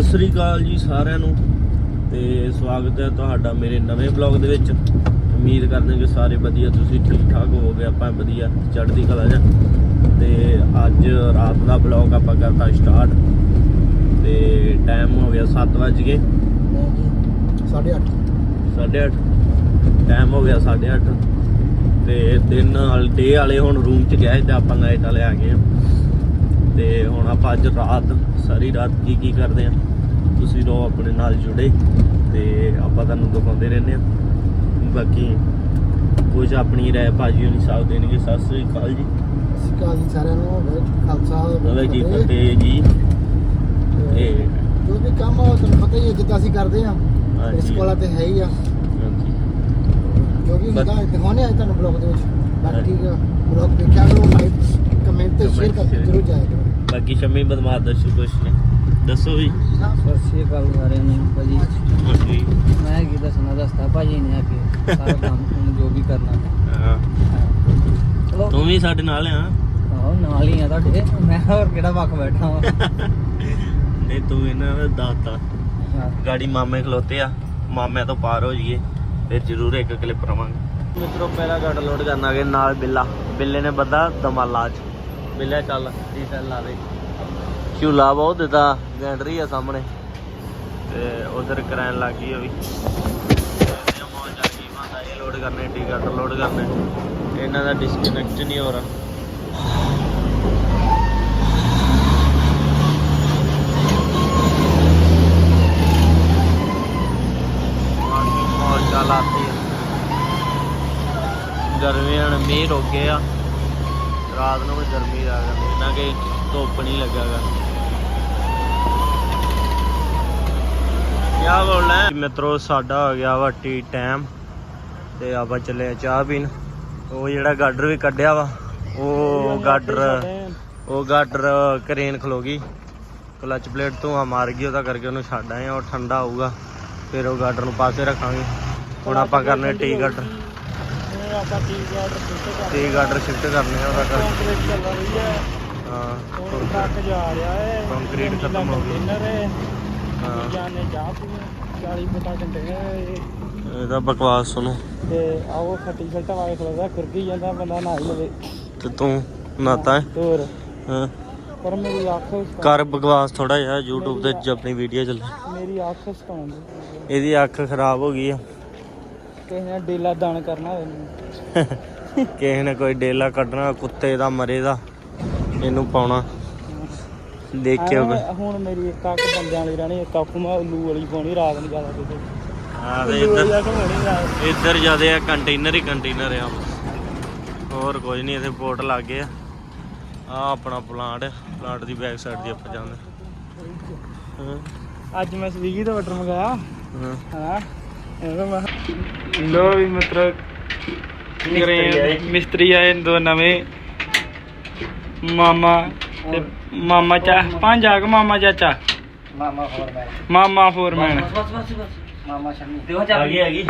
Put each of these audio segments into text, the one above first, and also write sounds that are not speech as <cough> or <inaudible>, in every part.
ਸਤਿ ਸ੍ਰੀ ਅਕਾਲ ਜੀ ਸਾਰਿਆਂ ਨੂੰ ਤੇ ਸਵਾਗਤ ਹੈ ਤੁਹਾਡਾ ਮੇਰੇ ਨਵੇਂ ਬਲੌਗ ਦੇ ਵਿੱਚ। ਉਮੀਦ ਕਰਦੇ ਹਾਂ ਕਿ ਸਾਰੇ ਵਧੀਆ ਤੁਸੀਂ ਠੀਕ ਠਾਕ ਹੋਵੋਗੇ ਆਪਾਂ ਵਧੀਆ ਚੜ੍ਹਦੀ ਕਲਾ ਚ। ਤੇ ਅੱਜ ਰਾਤ ਦਾ ਬਲੌਗ ਆਪਾਂ ਕਰਤਾ ਸਟਾਰਟ। ਤੇ ਟਾਈਮ ਹੋ ਗਿਆ 7 ਵਜ ਗਏ। ਸਾਢੇ ਅੱਠ। 8:30 ਟਾਈਮ ਹੋ ਗਿਆ 8:30 ਤੇ ਦਿਨ ਵਾਲੇ ਡੇ ਵਾਲੇ ਹੁਣ ਰੂਮ ਚ ਗਏ ਤੇ ਆਪਾਂ ਨਾਈਟ ਵਾਲੇ ਆ ਗਏ ਤੇ ਹੁਣ ਆਪਾਂ ਅੱਜ ਰਾਤ ਸਾਰੀ ਰਾਤ ਕੀ ਕੀ ਕਰਦੇ ਆ ਤੁਸੀਂ ਰਹੋ ਆਪਣੇ ਨਾਲ ਜੁੜੇ ਤੇ ਆਪਾਂ ਤੁਹਾਨੂੰ ਦਿਖਾਉਂਦੇ ਰਹਿੰਦੇ ਆ ਬਾਕੀ ਕੁਝ ਆਪਣੀ ਰਾਏ ਭਾਜੀ ਹੋਣੀ ਸਾਥ ਦੇਣਗੇ। ਸਤਿ ਸ੍ਰੀ ਅਕਾਲ ਜੀ। ਸਿਕਾ ਜੀ ਸਾਰਿਆਂ ਨੂੰ। ਖਾਲਸਾ ਵਾਹਿਗੁਰੂ ਜੀ ਕੀ ਫਤਿਹ ਜੀ। ਤੇ ਜੋ ਵੀ ਕੰਮ ਆ ਉਹ ਤੁਹਾਨੂੰ ਪਤਾ ਹੀ ਹੈ ਜਿੱਦਾਂ ਅਸੀਂ ਕਰਦੇ ਆ ਹਾਂਜੀ। ਇਸ ਕੋਲਾ ਤੇ ਹੈ ਹੀ ਆ। ਹਾਂਜੀ। ਜੋ ਵੀ ਬਸ- ਹੁੰਦਾ ਦਿਖਾਉਣੇ ਆ ਤੁਹਾਨੂੰ ਬਲੌਗ ਦੇ ਵਿੱਚ। ਬਾਕੀ ਹਾਂਜੀ। ਬਲੌਗ ਦੇਖਿਆ ਕਰੋ ਲਾਈਕ ਕਮੈਂਟ ਤੇ ਸ਼ੇਅਰ Comment, ਕਰਕੇ share ਜ਼ਰੂਰ ਜਾਇਆ ਕਰੋ। ਬਾਕੀ ਸ਼ਮੀ ਬਦਮਾਸ਼ ਦੱਸੋ ਕੁਛ ਨੇ ਦੱਸੋ ਵੀ। ਸਤਿ ਸ਼੍ਰੀ ਅਕਾਲ ਸਾਰਿਆਂ ਨੂੰ ਭਾਜੀ। ਮੈਂ ਕੀ ਦੱਸਣਾ ਦੱਸਤਾ ਭਾਜੀ ਨੇ ਆ ਕੇ ਸਾਰਾ ਕੰਮ ਜੋ ਵੀ ਕਰਨਾ। ਹਾਂ। ਚਲੋ। ਤੂੰ ਵੀ ਸਾਡੇ ਨਾਲ ਆ। ਆਹੋ ਨਾਲ ਹੀ ਆ ਤੁਹਾਡੇ। ਮੈਂ ਹੋਰ ਕਿਹੜਾ ਵੱਖ ਬੈਠਾ ਹਾਂ ਨਹੀਂ ਤੂੰ ਇਹਨਾਂ ਦਾ ਦਾਤਾ। ਗਾੜੀ ਮਾਮੇ ਖਲੋਤੇ ਆ। ਮਾਮੇ ਤੋਂ ਪਾਰ ਹੋ ਜਾਈਏ ਫਿਰ ਜ਼ਰੂਰ ਇੱਕ ਕਲਿੱਪ ਰਵਾਂਗੇ ਮਿੱਤਰੋ ਪਹਿਲਾ ਗੱਡ ਲੋਡ ਕਰਨ ਨਾਲ ਬਿੱਲਾ। ਬਿੱਲੇ ਨੇ ਬੱਦਾ ਦਮਾਲਾ ਚ ਬਿੱਲੇ ਚੱਲ ਡੀਜ਼ਲ ਲਾ ਦੇ। ਝੂਲਾ ਬਹੁਤ ਦਿੱਤਾ ਗੈਂਡਰੀ ਆ ਸਾਹਮਣੇ। ਤੇ ਉਧਰ ਕਰਾਣ ਲੱਗ ਗਈ ਉਹ ਵੀ। ਲੋਡ ਕਰਨੇ ਟਿਕਟ ਲੋਡ ਕਰਨੇ। ਇਹਨਾਂ ਦਾ ਡਿਸਕਨੈਕਟ ਨਹੀਂ ਹੋ ਰਿਹਾ। ਚੱਲ ਆਤੀ ਗਰਮੀਆਂ ਨੂੰ ਮੀਂਹ ਰੁਕ ਆ ਰਾਤ ਨੂੰ ਵੀ ਗਰਮੀ ਆ ਗਈ ਨਾ ਕਿ ਧੁੱਪ ਨਹੀਂ ਲੱਗਾਗਾ ਕਿਆ ਬੋਲਣਾ? ਮਿੱਤਰੋ ਸਾਡਾ ਹੋ ਗਿਆ ਵਾ ਟੀ ਟਾਈਮ ਤੇ ਆਪਾਂ ਚੱਲੇ ਆ ਚਾਹ ਪੀਣ। ਉਹ ਜਿਹੜਾ ਗਾਡਰ ਵੀ ਕੱਢਿਆ ਵਾ ਉਹ ਗਾਡਰ ਉਹ ਗਾਡਰ ਕਰੇਨ ਖਲੋ ਗਈ। ਕਲਚ ਪਲੇਟ ਤੋਂ ਮਾਰ ਗਈ ਉਹਦਾ ਕਰਕੇ ਉਹਨੂੰ ਛੱਡ ਆਏ ਆ ਉਹ ਠੰਡਾ ਹੋਊਗਾ। ਫਿਰ ਉਹ ਗਾਡਰ ਨੂੰ ਪਾਸੇ ਰੱਖਾਂਗੇ। ਹੁਣ ਆਪਾਂ ਕਰਨੇ T girder T girder shift ਕਰਨੇ ਆ। ਉਹਦਾ ਕਰ ਕੰਕਰੀਟ ਚੱਲ ਰਹੀ ਹੈ ਹਾਂ ਉਹ ਟਰੱਕ ਜਾ ਰਿਹਾ ਹੈ ਕੰਕਰੀਟ ਖਤਮ ਹੋ ਗਈ। ਕੰਟੇਨਰ ਹੈ। ਹਾਂ ਜਾਨੇ ਚਾਹ ਪੀਣ 40 ਫੁੱਟਾ ਕੰਟੇਨਰ ਇਹਦਾ ਬਕਵਾਸ ਸੁਣੋ। ਤੇ ਆਓ ਖੱਟੀ ਛੱਟਾ ਵਾਲੇ ਖਲੋਦਾ ਖੁਰਕੀ ਜਾਂਦਾ ਬੰਦਾ ਨਹਾ ਹੀ ਲਵੇ। ਤੇ ਤੂੰ ਨਾਤਾ ਹੈ? ਹੋਰ। ਹਾਂ। ਪਰ ਮੇਰੀ ਅੱਖ ਕਰ ਬਕਵਾਸ ਥੋੜਾ ਜਿਹਾ YouTube ਤੇ ਜ ਆਪਣੀ ਵੀਡੀਓ ਚੱਲ ਮੇਰੀ ਅੱਖ ਸਤਾਉਂਦੀ ਇਹਦੀ ਅੱਖ ਖਰਾਬ ਹੋ ਗਈ ਆ। ਕਿਸੇ ਨੇ ਡੇਲਾ ਦਾਨ ਕਰਨਾ ਹੋਵੇ ਮੈਨੂੰ। <laughs> ਕਿਸੇ ਨੇ ਕੋਈ ਡੇਲਾ ਕੱਢਣਾ ਕੁੱਤੇ ਦਾ ਮਰੇ ਦਾ ਇਹਨੂੰ ਪਾਉਣਾ। ਦੇਖਿਓ ਕੋਈ। ਐਵੇਂ ਹੁਣ ਮੇਰੀ ਇੱਕ ਅੱਖ ਬੰਦਿਆਂ ਵਾਲੀ ਰਹਿਣੀ ਇੱਕ ਅੱਖ ਮੈਂ ਉੱਲੂ ਵਾਲੀ ਪਾਉਣੀ ਰਾਤ ਨੂੰ ਜ਼ਿਆਦਾ ਕਿਤੇ ਹਾਂ ਤੇ ਉੱਲੂ ਵਾਲੀ ਇੱਧਰ ਅੱਖ ਪਾਉਣੀ ਰਾਤ ਇੱਧਰ ਜਿਆਦੇ ਆ ਕੰਟੇਨਰ ਹੀ ਕੰਟੇਨਰ ਆ। ਹੋਰ ਕੁਝ ਨਹੀਂ ਇੱਥੇ ਪੋਰਟ ਲੱਗ ਗਏ ਆ। ਆ ਆਪਣਾ ਪਲਾਂਟ ਪਲਾਂਟ ਦੀ ਬੈਕ ਸਾਈਡ ਦੀ ਆਪਾਂ ਜਾਂਦੇ। ਹਾਂ। ਅੱਜ ਮੈਂ ਸਵੀਗੀ ਤੋਂ ਆਰਡਰ ਮੰਗਾਇਆ। ਹਾਂ। ਹਾਂ? ਇਹਦਾ ਮੈਂ ਲੋ ਵੀ ਮਤਲਬ ਆਏ। ਮਿਸਤਰੀ ਆਏ ਦੋ ਨਵੇਂ। ਮਾਮਾ ਤੇ ਮਾਮਾ ਚਾ ਪੰਜ ਆ ਕੇ ਮਾਮਾ ਚਾਚਾ ਮਾਮਾ ਹੋਰ ਮੈਂ। ਮਾਮਾ ਫੋਰਮੈਨ ਬਸ ਬਸ ਬਸ ਮਾਮਾ ਸ਼ਮੀ। ਦਿਓ ਆ ਚਾਬੀ ਗਈ ਆ ਗਈ।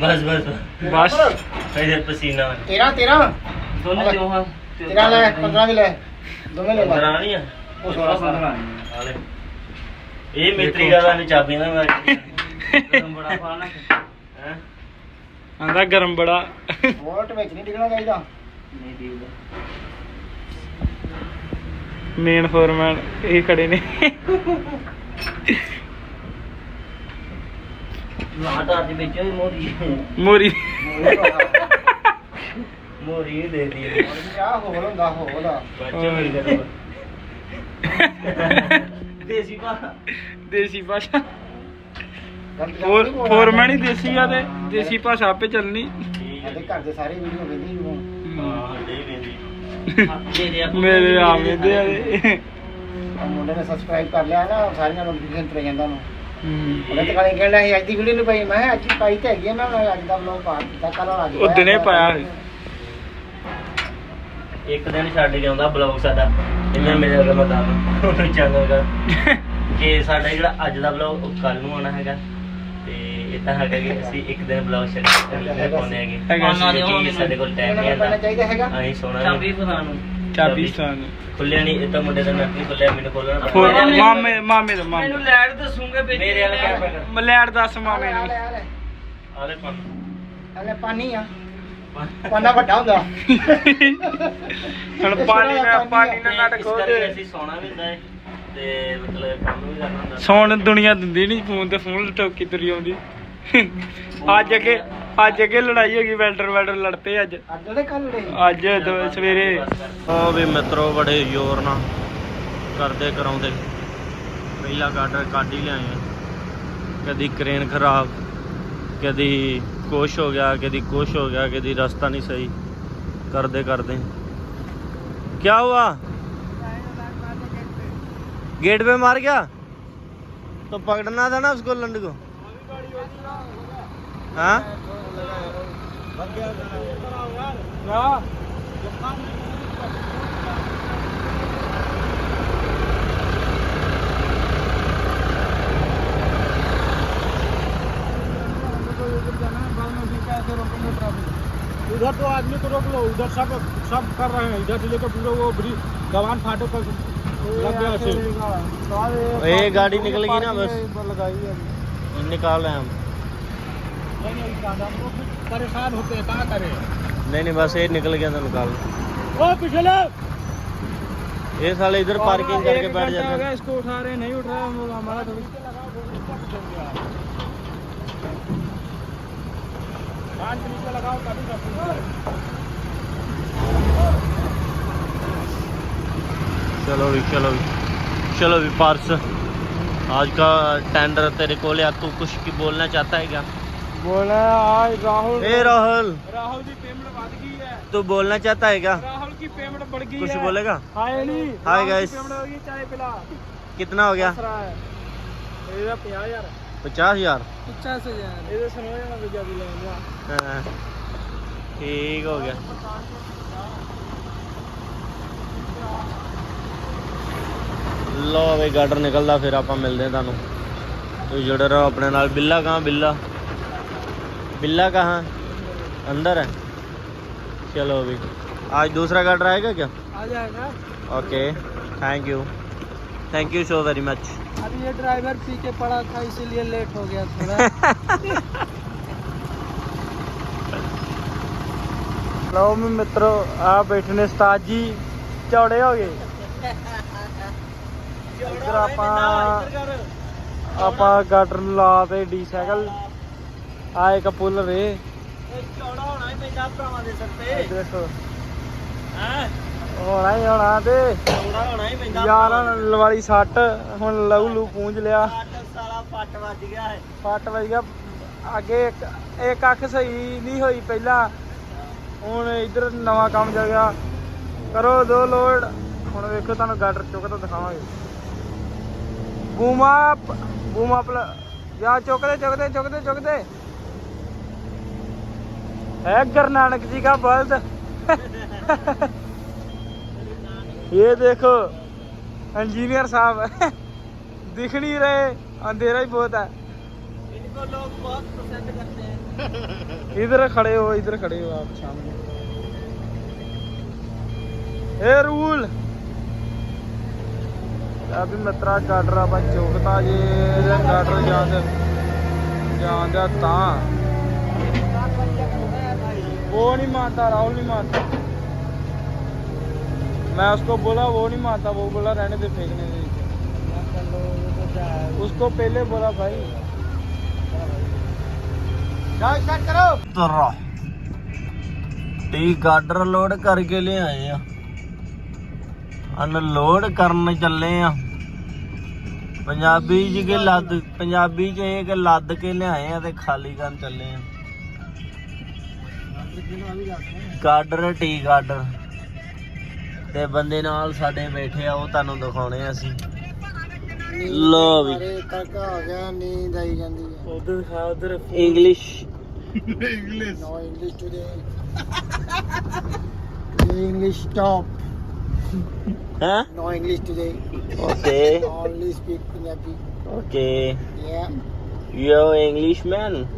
ਬਸ ਬਸ ਬਸ। ਇਹਦੇ ਪਸੀਨਾ। ਤੇਰਾ ਤੇਰਾ? ਦੋਨੇ ਦਿਓ ਹਾਂ। ਤੇਰਾ ਲੈ 15 ਵੀ ਲੈ। ਦੋਵੇਂ ਲੈ ਲਾ ਦਰਾਣੀ ਆ। ਉਹ 16 15 ਹਾਲੇ ਇਹ ਮਿਸਤਰੀ ਦਾ ਨੇ ਚਾਬੀ ਨਾ ਮੈਂ ਬੜਾ ਪਾਣਾ। ਹੈ? ਆਂਦਾ ਗਰਮ ਬੜਾ। ਵੋਲਟ ਵਿੱਚ ਨਹੀਂ ਡਿੱਗਣਾ ਚਾਹੀਦਾ। ਨਹੀਂ ਡਿੱਗਦਾ। ਮੇਨ ਫੋਰਮੈਨ ਇਹ ਖੜੇ ਨੇ। ਲਾਟਾ ਦੇ ਵਿੱਚ ਮੋਰੀ ਮੋਰੀ। ਮੋਰੀ ਦੇ ਦੀ ਆ। ਹੋਲ ਹੁੰਦਾ ਹੋਲ ਕਰੋ ਦੇਸੀ ਭਾਸ਼ਾ। ਦੇਸੀ ਭਾਸ਼ਾ। ਫੋਰ ਫੋਰਮੈਨ ਹੀ ਦੇਸੀ ਆ ਤੇ ਦੇਸੀ ਭਾਸ਼ਾ ਆਪੇ ਚੱਲਣੀ। ਘਰ ਦੇ ਸਾਰੇ ਵੀਡੀਓ ਵੇਖਦੇ ਹੀ ਹਾਂ। ਹੱਡੇ ਵੀ ਦੀ ਮੇਰੇ ਆਵੇਂ ਦੇ ਆ ਇਹ। ਮੁੰਡੇ ਨੇ ਸਬਸਕ੍ਰਾਈਬ ਕਰ ਲਿਆ ਨਾ ਸਾਰੀਆਂ ਨੋਟੀਫਿਕੇਸ਼ਨ ਤੇ ਜਾਂਦਾ ਨੂੰ ਹਮ। ਉਹਨੇ ਤਾਂ ਕਾਲੇ ਕਹਿਣਾ ਸੀ ਅੱਜ ਦੀ ਵੀਡੀਓ ਨਹੀਂ ਪਾਈ। ਮੈਂ ਕਿਹਾ ਅੱਜ ਪਾਈ ਤੇ ਹੈਗੀ ਆ, ਮੈਂ ਹੁਣ ਅੱਜ ਦਾ ਵਲੌਗ ਪਾ ਦਿੱਤਾ ਕੱਲ ਅੱਜ ਉਹ ਦਿਨੇ ਪਾਇਆ ਸੀ। ਇੱਕ ਦਿਨ ਛੱਡ ਕੇ ਆਉਂਦਾ ਬਲੌਗ ਸਾਡਾ ਇਹਨੇ ਮੇਰੇ ਅਗਰ ਮੈਂ ਦੱਸ ਉਹਨੂੰ ਚੈਨਲ ਦਾ <laughs> ਕਿ ਸਾਡਾ ਜਿਹੜਾ ਅੱਜ ਦਾ ਬਲੌਗ ਉਹ ਕੱਲ ਨੂੰ ਆਉਣਾ ਹੈਗਾ। ਤੇ ਇਦਾਂ ਹੈਗਾ ਕਿ ਅਸੀਂ ਇੱਕ ਦਿਨ ਬਲੌਗ ਛੱਡ ਕੇ ਪਾਉਂਦੇ ਹੈਗੇ। ਹੈਗਾ ਸੀ। ਕਿਉਂਕਿ ਸਾਡੇ ਕੋਲ ਟਾਈਮ ਨਹੀਂ ਪੈਣਾ ਹੁੰਦਾ ਚਾਹੀਦਾ ਹੈਗਾ। ਅਸੀਂ ਸੋਣਾ ਚਾਬੀ ਫਸਾਣ ਨੂੰ। ਚਾਬੀ ਸਟਾਨ। ਖੁੱਲਿਆ ਨਹੀਂ ਇਹ ਤਾਂ ਮੁੰਡੇ ਦਾ ਨੱਕ ਨਹੀਂ ਖੁੱਲਿਆ ਮੈਨੂੰ ਖੋਲਣਾ ਪੈਣਾ। ਫੋਰ ਮੇਰੇ ਵਾਲੇ- ਮਾਮੇ ਮਾਮੇ ਦਾ ਮਾਮੇ। ਮੈਨੂੰ ਲੈਟ ਦੱਸੂਗੇ ਵਿੱਚ ਮੇਰੇ ਵਾਲਾ ਕਿਆ ਪਕੜ ਮਲੈੜ ਦੱਸ ਮਾਮੇ ਨੂੰ। ਹਲੇ ਹਲੇ ਆਲੇ ਪਨ ਹਲੇ ਪਾਣੀ। ਆ। ਪਾਣਾ। ਵੱਡਾ ਹੁੰਦਾ। ਹੁਣ ਪਾਣੀ ਨਾਲ ਪਾਣੀ ਨਾਲ ਨਟ ਇਸ ਖੋਲ ਕਰਕੇ ਦੇ। ਅਸੀਂ ਸੌਣਾ ਵੀ ਹੁੰਦਾ ਹੈ ਤੇ ਮਤਲਬ ਕੰਮ ਵੀ ਕਰਨਾ ਹੁੰਦਾ। ਸੌਣ ਦੁਨੀਆ ਦਿੰਦੀ ਨਹੀਂ ਫੋਨ ਤੇ ਫੋਨ ਟੋਕੀ ਤੁਰੀ ਆਉਂਦੀ। ਅੱਜ ਅੱਗੇ ਅੱਜ ਅੱਗੇ ਲੜਾਈ ਹੋ ਗਈ ਵੈਲਡਰ ਵੈਲਡਰ ਲੜਤੇ ਅੱਜ ਅੱਜ ਦੇ ਕੱਲ ਦੇ ਅੱਜ ਦੋ- ਸਵੇਰੇ ਉਹ ਵੀ ਮਿੱਤਰੋ ਬੜੇ ਜ਼ੋਰ ਨਾਲ ਕਰਦੇ ਕਰਾਉਂਦੇ ਪਹਿਲਾ ਕਾਟਰ ਕੱਢ ਹੀ ਲਿਆਏ ਆ ਕਦੀ ਕ੍ਰੇਨ ਖਰਾਬ ਕਦੀ ਕੁਛ ਹੋ ਗਿਆ ਕਦੀ ਕੁਛ ਹੋ ਗਿਆ ਕਦੀ ਰਸਤਾ ਨਹੀਂ ਸਹੀ ਕਰਦੇ ਕਰਦੇ क्या हुआ गेट पे मार गया तो पकड़ना था ना उसको लंड को हाँ उधर तो आदमी को रोक लो उधर सब सब कर रहे हैं इधर से लेकर पूरा वो ब्रिज गवान फाटक तक लग गया से ये गाड़ी निकल गई ना बस लगाई है निकाल रहे हैं हम परेशान होते हैं कहाँ करें नहीं नहीं बस ये निकल गया था निकाल ओ पिछले ये साले इधर पार्किंग करके बैठ जाते हैं इसको उठा रहे नहीं उठ रहा हम लोग हमारा लगाओ तभी चलो भी चलो भी चलो भी पार्स आज का टेंडर तेरे को लिया तू कुछ की बोलना चाहता है क्या? बोला आज राहुल ए राहुल। राहुल जी पेमेंट बढ़ गई है। तू बोलना चाहता है क्या? राहुल की पेमेंट बढ़ गई कुछ है। बोलेगा? हाय नहीं हाय गाइस चाय पिला। कितना हो गया? पचास हज़ार। पचास हज़ार? तो हाँ, ठीक हो गया। ਲੋ ਵੇ ਗਾਰਡਰ ਨਿਕਲਦਾ ਫਿਰ ਆਪਾਂ ਮਿਲਦੇ ਹਾਂ ਤੁਹਾਨੂੰ ਤੁਸੀਂ ਜੁੜੇ ਰਹੋ ਆਪਣੇ ਨਾਲ ਬਿੱਲਾ ਕਹਾਂ ਬਿੱਲਾ ਬਿੱਲਾ कहाँ अंदर है चलो अभी आज दूसरा गार्डर आएगा क्या आ जाएगा okay thank you thank you so very much अभी ये ड्राइवर पी के पड़ा था इसीलिए लेट हो गया थोड़ा ਲਓ ਮੈਂ ਮਿੱਤਰੋ ਆ ਬੈਠੇ ਨੇ ਉਸਤਾਦ ਜੀ ਚੌੜੇ ਹੋ ਗਏ ਇੱਧਰ ਆਪਾਂ ਆਪਾਂ ਗਾਟਰ ਲਾ ਤੇ ਡੀ ਸਾਈਕਲ ਆ ਇੱਕ ਪੁੱਲ ਰੇ ਚੌੜਾ ਹੋਣਾ ਹੀ ਪੈਂਦਾ ਭਰਾਵਾਂ ਦੇ ਸਿਰ ਤੇ। ਦੇਖੋ। ਹੈ? ਹੋਣਾ ਹੀ ਹੋਣਾ ਤੇ। ਚੌੜਾ ਹੋਣਾ ਹੀ ਪੈਂਦਾ ਯਾਰ ਲਵਾਲੀ ਸੱਟ। ਹੁਣ ਲਹੂ ਲੂ ਪੂੰਝ ਲਿਆ। ਸਾਲਾ ਫੱਟ ਵੱਜ ਗਿਆ ਹੈ ਫੱਟ ਵੱਜ ਗਿਆ। ਅੱਗੇ ਇੱਕ ਇੱਕ ਅੱਖ ਸਹੀ ਨਹੀਂ ਹੋਈ ਪਹਿਲਾਂ। ਹੁਣ ਇੱਧਰ ਨਵਾਂ ਕੰਮ ਚੱਲ ਗਿਆ। ਕਰੋ ਦੋ ਲੋਡ। ਹੁਣ ਵੇਖੋ ਤੁਹਾਨੂੰ ਗਾਟਰ ਚੁੱਕਦਾ ਦਿਖਾਵਾਂਗੇ। घूम आप घूम यहाँ चौक दे चौक दे है गुरु नानक जी का बल्द। <laughs> ये देखो इंजीनियर साहब। <laughs> दिख नहीं रहे अंधेरा ही बहुत है। इनको लोग बहुत पसंद करते हैं। <laughs> इधर खड़े हो इधर खड़े हो आप सामने। A rule. अभी मित्रा गाडर आप चौकता जे गाडर जान जान दिया ता वो नहीं मानता राहुल नहीं मानता मैं उसको बोला वो नहीं मानता वो बोला रहने दे फेंकने दे उसको पहले बोला भाई करो टी गाडर लोड करके ले आए हैं ਅਨਲੋਡ ਕਰਨ ਚੱਲੇ ਆ। ਪੰਜਾਬੀ ਜੀ ਕੇ ਲੱਦ ਪੰਜਾਬੀ ਚ ਇਹ ਕਿ ਲੱਦ ਕੇ ਲਿਆਏ ਆ ਤੇ ਖਾਲੀ ਕਰਨ ਚੱਲੇ ਆ। Girder T girder. ਤੇ ਬੰਦੇ ਨਾਲ ਸਾਡੇ ਬੈਠੇ ਆ ਉਹ ਤੁਹਾਨੂੰ ਦਿਖਾਉਣੇ ਆ ਅਸੀਂ। ਲੋ ਵੀ। English. English. No <laughs> Huh? No English today. Okay. Only speak Punjabi. Okay. Yeah. You're Englishman.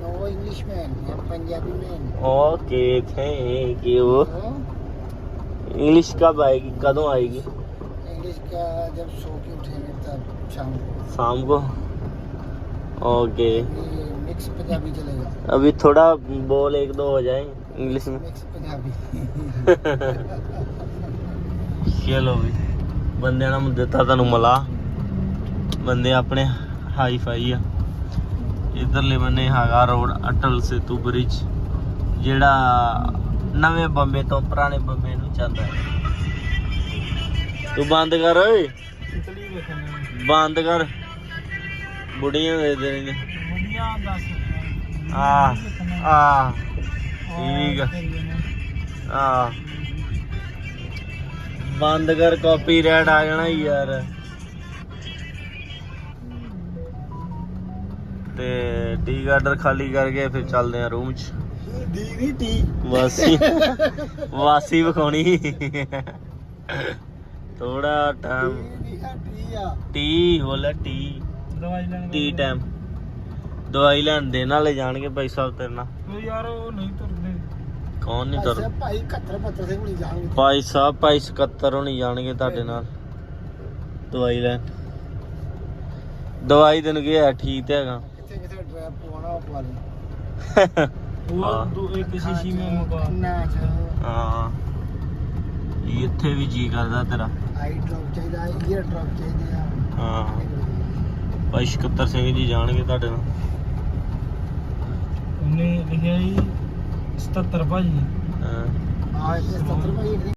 No Englishman. I'm Punjabi man. Okay. Thank you. English कब आएगी कदों आएगी इंग्लिश का जब सो के उठेंगे तब शाम को शाम को ओके मिक्स पंजाबी चलेगा अभी थोड़ा बोल एक दो हो जाए इंग्लिश में मिक्स पंजाबी ਚਲੋ ਵੀ ਬੰਦਿਆਂ ਨੇ ਦਿੱਤਾ ਤੁਹਾਨੂੰ ਮਲਾ। ਬੰਦੇ ਆਪਣੇ ਹਾਈ ਫਾਈ ਆ। ਇਧਰਲੇ ਬੰਨੇ ਹੈਗਾ ਰੋਡ ਅਟਲ ਸੇਤੂ ਬ੍ਰਿਜ ਜਿਹੜਾ ਨਵੇਂ ਬੰਬੇ ਤੋਂ ਪੁਰਾਣੇ ਬੰਬੇ ਨੂੰ ਜਾਂਦਾ ਹੈ। ਤੂੰ ਬੰਦ ਕਰ ਓਏ। ਬੰਦ ਕਰ। ਬੁੜੀਆਂ ਦੇ ਦੇਣਗੇ ਵਧੀਆ ਦੱਸ ਆ ਆ। ਠੀਕ ਆ। ਆ। ਬੰਦ ਕਰ ਕਾਪੀਰਾਈਟ ਆ ਜਾਣਾ ਯਾਰ। ਤੇ ਟੀ ਗਾਰਡਰ ਖਾਲੀ ਕਰਕੇ ਫਿਰ ਚੱਲਦੇ ਆ ਰੂਮ 'ਚ। ਡੀ ਨਹੀਂ ਟੀ ਵਾਸੀ <laughs> ਵਾਸੀ ਵਿਖਾਉਣੀ। ਥੋੜਾ ਟਾਈਮ ਟੀ ਹੋਲਾ ਟੀ ਦਵਾਈ ਲੈਣ ਟੀ ਟਾਈਮ ਦੇ ਨਾਲੇ ਜਾਣਗੇ ਭਾਈ ਸਾਹਿਬ ਤੇਰੇ ਯਾਰ ਉਹ ਨਹੀਂ ਤੁਰ ਕੌਣ ਨਹੀਂ ਤੁਰ ऐसे भाई खतर पत्थर से उड़ी जाएंगे ਭਾਈ ਸਾਹਿਬ ਭਾਈ 77 ਹੋਣੀ ਜਾਣਗੇ ਤੁਹਾਡੇ ਨਾਲ ਦਵਾਈ ਲੈਣ ਦਵਾਈ ਤੈਨੂੰ ਕੀ ਹੈ ਠੀਕ ਤੇ ਹੈਗਾ कितने कितने ड्राइव पुआना पवा ले ਉਹ ਹਾਂ। ਦੋ ਇੱਕ ਸ਼ੀਸ਼ੀ में मुका ना ਹਾਂ ਇਹ ਇੱਥੇ ਵੀ ਜੀ ਕਰਦਾ ਤੇਰਾ आई ड्रॉप चाहिए ये ड्रॉप चाहिए ਹਾਂ ਭਾਈ 77 ਸਿੰਘ ਜੀ ਜਾਣਗੇ ਤੁਹਾਡੇ ਨਾਲ ਉਹਨੇ ਲਿਖਿਆ ਸੀ 77 ਭਾਜੀ। ਹਾਂ। ਆ ਇੱਥੇ 77 ਭਾਜੀ।